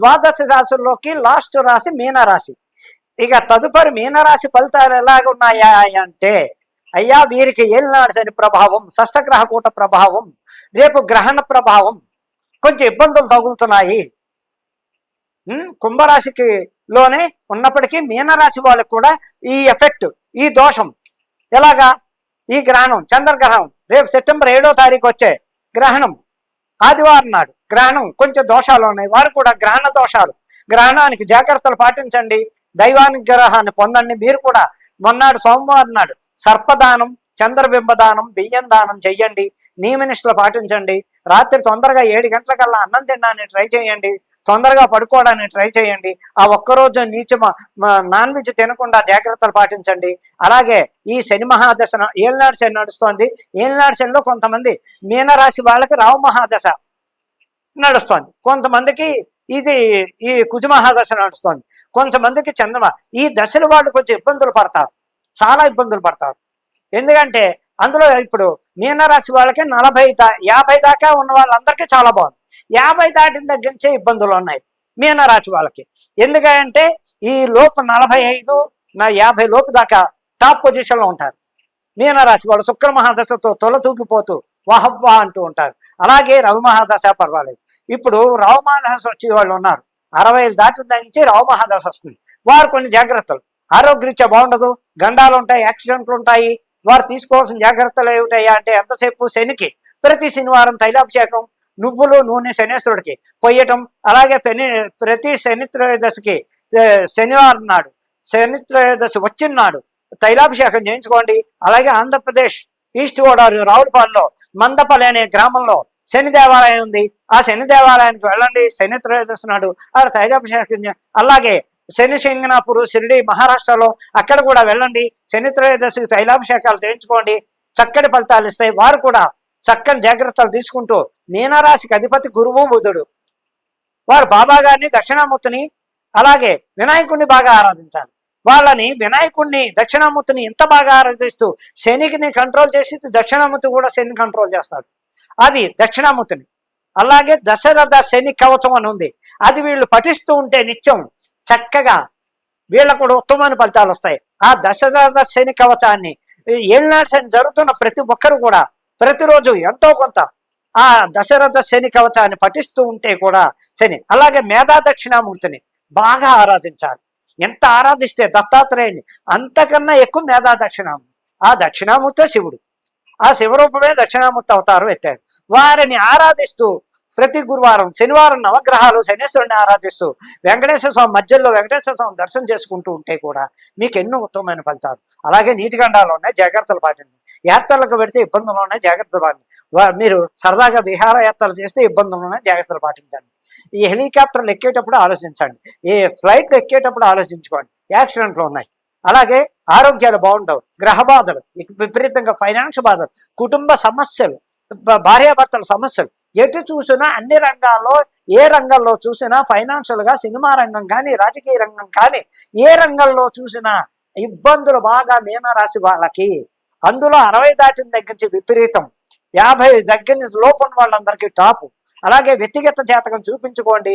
ద్వాదశ రాశుల్లోకి లాస్ట్ రాశి మీనరాశి. ఇక తదుపరి మీనరాశి ఫలితాలు ఎలాగున్నాయా అంటే అయ్యా వీరికి ఏలినాడు శని ప్రభావం షష్టగ్రహ కూట ప్రభావం రేపు గ్రహణ ప్రభావం కొంచెం ఇబ్బందులు తగులుతున్నాయి. కుంభరాశికి లోనే ఉన్నప్పటికీ మీనరాశి వాళ్ళకి కూడా ఈ ఎఫెక్ట్ ఈ దోషం ఎలాగా? ఈ గ్రహణం చంద్రగ్రహణం రేపు సెప్టెంబర్ ఏడో తారీఖు వచ్చే గ్రహణం ఆదివారం నాడు. గ్రహణం కొంచెం దోషాలు ఉన్నాయి. వారు కూడా గ్రహణ దోషాలు. గ్రహణానికి జాగ్రత్తలు పాటించండి. దైవానుగ్రహాన్ని పొందండి. మీరు కూడా మొన్నాడు సోమవారం నాడు సర్పదానం చంద్రబింబ దానం బియ్యం దానం చెయ్యండి. నియమనిష్టలు పాటించండి. రాత్రి తొందరగా ఏడు గంటలకల్లా అన్నం తినడానికి ట్రై చేయండి. తొందరగా పడుకోవడానికి ట్రై చేయండి. ఆ ఒక్కరోజు నీచ నాన్ వెజ్ తినకుండా జాగ్రత్తలు పాటించండి. అలాగే ఈ శని మహాదశ ఏళ్ళనాడు శని నడుస్తోంది. ఏళ్ళనాడు శనిలో కొంతమంది మీనరాశి వాళ్ళకి రావు మహాదశ. నడుస్తోంది. కొంతమందికి ఇది ఈ కుజమహాదశ నడుస్తోంది. కొంతమందికి చంద్రమ ఈ దశలు వాళ్ళు కొంచెం ఇబ్బందులు పడతారు. చాలా ఇబ్బందులు పడతారు. ఎందుకంటే అందులో ఇప్పుడు మీనరాశి వాళ్ళకి నలభై దా యాభై దాకా ఉన్న వాళ్ళందరికీ చాలా బాగుంది. యాభై దాటిన దగ్గర నుంచే ఇబ్బందులు ఉన్నాయి మీనరాశి వాళ్ళకి. ఎందుకంటే ఈ లోపు నలభై ఐదు నా యాభై లోపు దాకా టాప్ పొజిషన్లో ఉంటారు. మీనరాశి వాళ్ళు శుక్ర మహాదశతో తొల వాహవ్వా అంటూ ఉంటారు. అలాగే రవి మహాదశ పర్వాలేదు. ఇప్పుడు రావు మహాదశ వచ్చే వాళ్ళు ఉన్నారు. అరవై ఐదు దాటిన దాని నుంచి రావు మహాదశ వస్తుంది. వారు కొన్ని జాగ్రత్తలు. ఆరోగ్యరీత్యా బాగుండదు. గండాలు ఉంటాయి యాక్సిడెంట్లు ఉంటాయి. వారు తీసుకోవాల్సిన జాగ్రత్తలు ఏమిటయ్యా అంటే ఎంతసేపు శనికి? ప్రతి శనివారం తైలాభిషేకం నువ్వులు నూనె శనేశ్వరుడికి పొయ్యటం అలాగే పెని ప్రతి శనిత్రయోదశికి శనివారం నాడు శనిత్రయోదశి వచ్చిన నాడు తైలాభిషేకం చేయించుకోండి. అలాగే ఆంధ్రప్రదేశ్ ఈస్ట్ గోదావరి రావులపాల్లో మందపల్లి అనే గ్రామంలో శని దేవాలయం ఉంది. ఆ శని దేవాలయానికి వెళ్ళండి. శని త్రయోదశి నాడు ఆడ తైలాభిషేకం అలాగే శని సింగనాపూర్ షిరిడి మహారాష్ట్రలో అక్కడ కూడా వెళ్ళండి. శని త్రయోదశికి తైలాభిషేకాలు చేయించుకోండి. చక్కటి ఫలితాలు ఇస్తాయి. వారు కూడా చక్కని జాగ్రత్తలు తీసుకుంటూ మీనరాశికి అధిపతి గురువు బుధుడు. వారు బాబా గారిని దక్షిణామూర్తిని అలాగే వినాయకుడిని బాగా ఆరాధించాలి. వాళ్ళని వినాయకుడిని దక్షిణామూర్తిని ఇంత బాగా ఆరాధిస్తూ శనికిని కంట్రోల్ చేసి దక్షిణామూర్తి కూడా శని కంట్రోల్ చేస్తాడు. అది దక్షిణామూర్తిని. అలాగే దశరథ శని కవచం అని ఉంది. అది వీళ్ళు పఠిస్తూ ఉంటే నిత్యం చక్కగా వీళ్ళకు కూడా ఉత్తమమైన ఫలితాలు వస్తాయి. ఆ దశరథ శని కవచాన్ని ఈ శని జరుగుతున్న ప్రతి ఒక్కరు కూడా ప్రతిరోజు ఎంతో కొంత ఆ దశరథ శని కవచాన్ని పఠిస్తూ ఉంటే కూడా శని అలాగే మేధా దక్షిణామూర్తిని బాగా ఆరాధించాలి. ఎంత ఆరాధిస్తే దత్తాత్రేయుని అంతకన్నా ఎక్కువ మేధా దక్షిణామూర్తి. ఆ దక్షిణామూర్తే శివుడు. ఆ శివరూపమే దక్షిణామూర్తి అవతారం ఎత్తారు. వారిని ఆరాధిస్తూ ప్రతి గురువారం శనివారం నవగ్రహాలు శనేశ్వరుని ఆరాధిస్తూ వెంకటేశ్వర స్వామి మధ్యలో వెంకటేశ్వర స్వామి దర్శనం చేసుకుంటూ ఉంటే కూడా మీకు ఎన్నో ఉత్తమమైన ఫలితాలు. అలాగే నీటి గండాలు ఉన్నాయి జాగ్రత్తలు పాటింది యాత్రలకు పెడితే ఇబ్బందులు ఉన్నాయి జాగ్రత్తలు పాటింది మీరు సరదాగా విహార యాత్రలు చేస్తే ఇబ్బందులు ఉన్నాయి జాగ్రత్తలు పాటించండి. ఈ హెలికాప్టర్లు ఎక్కేటప్పుడు ఆలోచించండి. ఈ ఫ్లైట్లు ఎక్కేటప్పుడు ఆలోచించుకోండి. యాక్సిడెంట్లు ఉన్నాయి. అలాగే ఆరోగ్యాలు బాగుండవు గ్రహ బాధలు విపరీతంగా ఫైనాన్స్ బాధలు కుటుంబ సమస్యలు భార్యాభర్తల సమస్యలు. ఎటు చూసినా అన్ని రంగాల్లో ఏ రంగంలో చూసినా ఫైనాన్షియల్గా సినిమా రంగం కానీ రాజకీయ రంగం కానీ ఏ రంగంలో చూసినా ఇబ్బందులు బాగా మీనరాశి వాళ్ళకి. అందులో అరవై దాటిన దగ్గర నుంచి విపరీతం. యాభై దగ్గర నుంచి లోపల వాళ్ళందరికీ టాపు. అలాగే వ్యక్తిగత జాతకం చూపించుకోండి.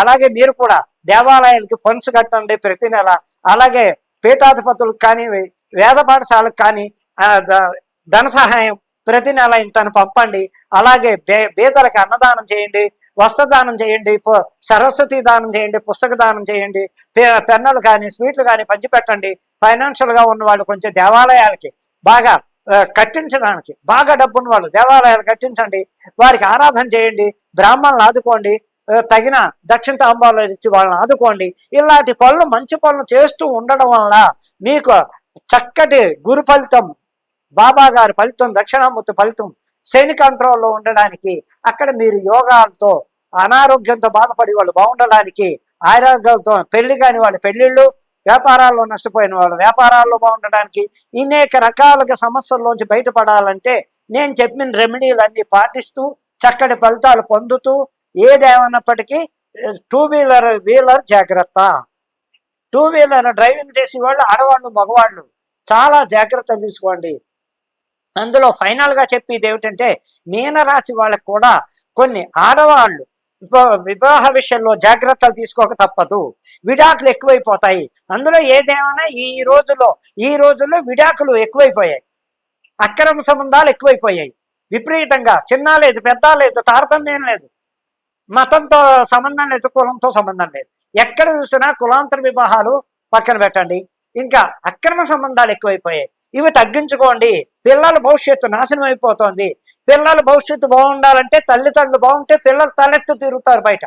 అలాగే మీరు కూడా దేవాలయాలకి ఫండ్స్ కట్టండి ప్రతి నెల. అలాగే పీఠాధిపతులకు కానీ వేద పాఠశాలకు కానీ ధన సహాయం ప్రతి నెల ఇంతను పంపండి. అలాగే బే బీదలకు అన్నదానం చేయండి వస్త్రదానం చేయండి సరస్వతి దానం చేయండి పుస్తక దానం చేయండి పెన్నులు కానీ స్వీట్లు కానీ పంచిపెట్టండి. ఫైనాన్షియల్గా ఉన్న వాళ్ళు కొంచెం దేవాలయాలకి బాగా కట్టించడానికి బాగా డబ్బున్న వాళ్ళు దేవాలయాలు కట్టించండి. వారికి ఆరాధన చేయండి బ్రాహ్మణులు ఆదుకోండి. తగిన దక్షిణ తాంబాలు ఇచ్చి వాళ్ళని ఆదుకోండి. ఇలాంటి పనులు మంచి పనులు చేస్తూ ఉండడం వల్ల మీకు చక్కటి గురు ఫలితం బాబా గారి ఫలితం దక్షిణామూర్తి ఫలితం శని కంట్రోల్లో ఉండడానికి అక్కడ మీరు యోగాలతో అనారోగ్యంతో బాధపడి వాళ్ళు బాగుండడానికి ఆరోగ్యాలతో పెళ్ళి కాని వాళ్ళ పెళ్ళిళ్ళు వ్యాపారాల్లో నష్టపోయిన వాళ్ళు వ్యాపారాల్లో బాగుండడానికి అనేక రకాలుగా సమస్యల్లోంచి బయటపడాలంటే నేను చెప్పిన రెమెడీలన్నీ పాటిస్తూ చక్కటి ఫలితాలు పొందుతూ ఏదేమన్నప్పటికీ టూ వీలర్ వీలర్ జాగ్రత్త. టూ వీలర్ డ్రైవింగ్ చేసేవాళ్ళు ఆడవాళ్ళు మగవాళ్ళు చాలా జాగ్రత్త తీసుకోండి. అందులో ఫైనల్గా చెప్పేది ఏమిటంటే మీనరాశి వాళ్ళకు కూడా కొన్ని ఆడవాళ్ళు వివాహ విషయంలో జాగ్రత్తలు తీసుకోక తప్పదు. విడాకులు ఎక్కువైపోతాయి. అందులో ఏదేమైనా ఈ రోజుల్లో ఈ రోజుల్లో విడాకులు ఎక్కువైపోయాయి. అక్రమ సంబంధాలు ఎక్కువైపోయాయి. విపరీతంగా చిన్న లేదు పెద్ద లేదు తారతమ్యం లేదు. మతంతో సంబంధం లేదు కులంతో సంబంధం లేదు. ఎక్కడ చూసినా కులాంతర వివాహాలు పక్కన పెట్టండి. ఇంకా అక్రమ సంబంధాలు ఎక్కువైపోయాయి. ఇవి తగ్గించుకోండి. పిల్లల భవిష్యత్తు నాశనం అయిపోతుంది. పిల్లల భవిష్యత్తు బాగుండాలంటే తల్లిదండ్రులు బాగుంటే పిల్లలు తలెత్తు తిరుగుతారు బయట.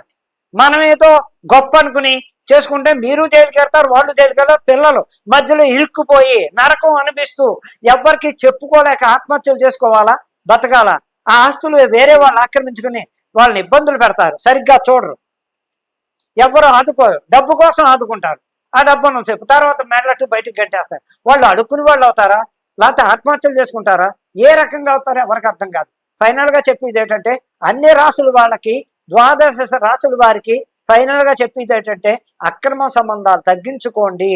మనం ఏదో గొప్ప అనుకుని చేసుకుంటే మీరు జైలుకి వెళ్తారు వాళ్ళు జైలుకి వెళ్తారు పిల్లలు మధ్యలో ఇరుక్కుపోయి నరకం అనిపిస్తూ ఎవ్వరికి చెప్పుకోలేక ఆత్మహత్యలు చేసుకోవాలా బతకాలా? ఆ ఆస్తులు వేరే వాళ్ళు ఆక్రమించుకుని వాళ్ళని ఇబ్బందులు పెడతారు. సరిగ్గా చూడరు. ఎవరు ఆదుకోరు. డబ్బు కోసం ఆదుకుంటారు. ఆ డబ్బును చెప్పు తర్వాత మెడలట్టు బయటకు గంటేస్తారు. వాళ్ళు అడుక్కుని వాళ్ళు అవుతారా? లేకపోతే ఆత్మహత్యలు చేసుకుంటారా? ఏ రకంగా అవుతారో ఎవరికి అర్థం కాదు. ఫైనల్గా చెప్పేది ఏంటంటే అన్ని రాసులు వాళ్ళకి ద్వాదశ రాసుల వారికి ఫైనల్గా చెప్పేది ఏంటంటే అక్రమ సంబంధాలు తగ్గించుకోండి.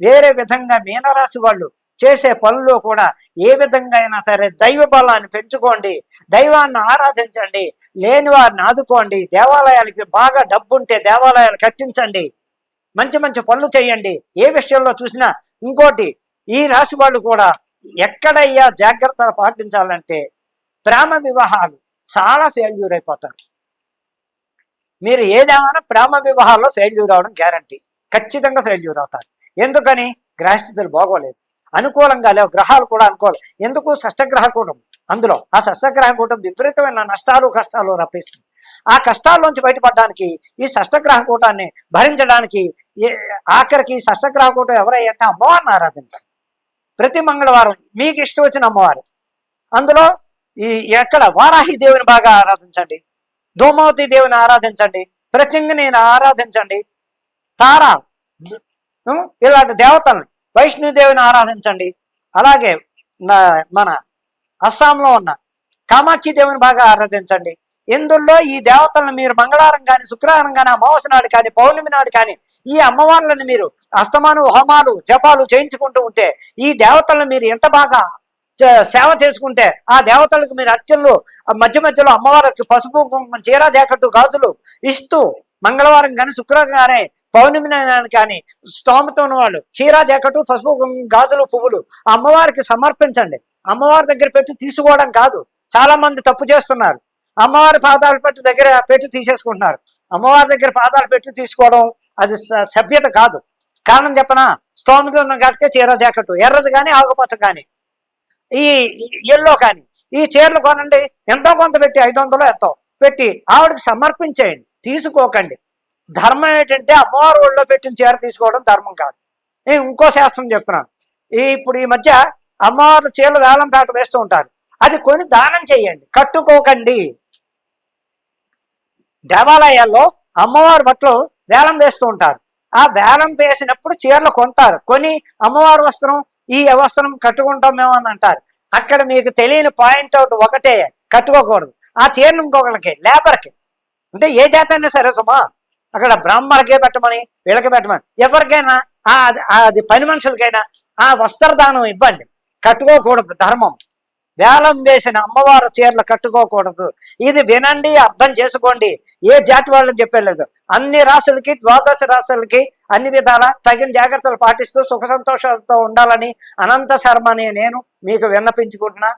వేరే విధంగా మీనరాశి వాళ్ళు చేసే పనుల్లో కూడా ఏ విధంగా అయినా సరే దైవ బలాన్ని పెంచుకోండి దైవాన్ని ఆరాధించండి లేని వారిని ఆదుకోండి దేవాలయాలకి బాగా డబ్బుంటే దేవాలయాలు కట్టించండి మంచి మంచి పనులు చేయండి. ఏ విషయంలో చూసినా ఇంకోటి ఈ రాశి వాళ్ళు కూడా ఎక్కడయ్యా జాగ్రత్తలు పాటించాలంటే ప్రేమ వివాహాలు చాలా ఫెయిల్యూర్ అయిపోతారు. మీరు ఏదేమైనా ప్రేమ వివాహాల్లో ఫెయిల్యూర్ అవడం గ్యారంటీ ఖచ్చితంగా ఫెయిల్యూర్ అవుతారు. ఎందుకని? గ్రహస్థితులు బాగోలేదు. అనుకూలంగా లేవు గ్రహాలు కూడా అనుకూలం. ఎందుకు? షష్టగ్రహ కూటం. అందులో ఆ షష్టగ్రహ కూటం విపరీతమైన నష్టాలు కష్టాలు రప్పిస్తుంది. ఆ కష్టాల్లోంచి బయటపడడానికి ఈ షష్టగ్రహ కూటాన్ని భరించడానికి ఆఖరికి షష్టగ్రహ కూటం ఎవరయ్యంటే అమ్మవారిని ఆరాధించాలి. ప్రతి మంగళవారం మీకు ఇష్టం వచ్చిన అమ్మవారు. అందులో ఈ ఎక్కడ వారాహి దేవుని బాగా ఆరాధించండి. ధూమావతి దేవుని ఆరాధించండి. ప్రత్యంగిని ఆరాధించండి. తార ఇలాంటి దేవతల్ని వైష్ణుదేవిని ఆరాధించండి. అలాగే మన అస్సాంలో ఉన్న కామాక్షి దేవుని బాగా ఆరాధించండి. ఇందులో ఈ దేవతలను మీరు మంగళవారం కానీ శుక్రవారం కానీ అమావాస్య నాడు కానీ పౌర్ణమి నాడు కానీ ఈ అమ్మవార్లను మీరు అస్తమాను హోమాలు జపాలు చేయించుకుంటూ ఉంటే ఈ దేవతలను మీరు ఎంత బాగా సేవ చేసుకుంటే ఆ దేవతలకు మీరు అర్చనలు మధ్య మధ్యలో అమ్మవారికి పసుపు చీర జాకట్టు గాజులు ఇస్తూ మంగళవారం కానీ శుక్రవారం కానీ పౌర్ణమి కానీ స్తోమత ఉన్నవాళ్ళు. చీర జాకెట్టు పసుపు గాజులు పువ్వులు అమ్మవారికి సమర్పించండి. అమ్మవారి దగ్గర పెట్టి తీసుకోవడం కాదు. చాలా మంది తప్పు చేస్తున్నారు. అమ్మవారి పాదాలు పెట్టి దగ్గర పెట్టి తీసేసుకుంటున్నారు. అమ్మవారి దగ్గర పాదాలు పెట్టి తీసుకోవడం అది స- సభ్యత కాదు. కారణం చెప్పనా? స్తోమత ఉన్న గట్కే చీర జాకెట్ ఎర్రది కానీ ఆకుపచ్చ కానీ. ఈ ఎల్లో కానీ. ఈ చీరలు కొనండి. ఎంతో కొంత పెట్టి ఐదు వందలు ఎంతో పెట్టి ఆవిడకి సమర్పించేయండి. తీసుకోకండి. ధర్మం ఏంటంటే అమ్మవారు ఒళ్ళో పెట్టిన చీర తీసుకోవడం ధర్మం కాదు. నేను ఇంకో శాస్త్రం చెప్తున్నాను. ఈ ఇప్పుడు ఈ మధ్య అమ్మవారు చీరలు వేలం పేట వేస్తూ ఉంటారు. అది కొని దానం చేయండి. కట్టుకోకండి. దేవాలయాల్లో అమ్మవారి బట్టలు వేలం వేస్తూ ఉంటారు. ఆ వేలం వేసినప్పుడు చీరలు కొంటారు. కొని అమ్మవారి వస్త్రం ఈ వస్త్రం కట్టుకుంటాం మేము అని అంటారు. అక్కడ మీకు తెలియని పాయింట్ ఒకటే. కట్టుకోకూడదు. ఆ చీరను ఇంకొకరికి లేబర్కి. అంటే ఏ జాతి అయినా సరే సుమా అక్కడ బ్రాహ్మణులకే పెట్టమని వీళ్ళకి పెట్టమని. ఎవరికైనా ఆ అది- ఆ అది పని మనుషులకైనా ఆ వస్త్రదానం ఇవ్వండి. కట్టుకోకూడదు ధర్మం. వేలం వేసిన అమ్మవారు చీరలు కట్టుకోకూడదు. ఇది వినండి అర్థం చేసుకోండి. ఏ జాతి వాళ్ళని చెప్పలేదు. అన్ని రాసులకి ద్వాదశ రాసులకి అన్ని విధాల తగిన జాగ్రత్తలు పాటిస్తూ సుఖ సంతోషాలతో ఉండాలని అనంత శర్మ నేను మీకు విన్నపించుకుంటున్నా.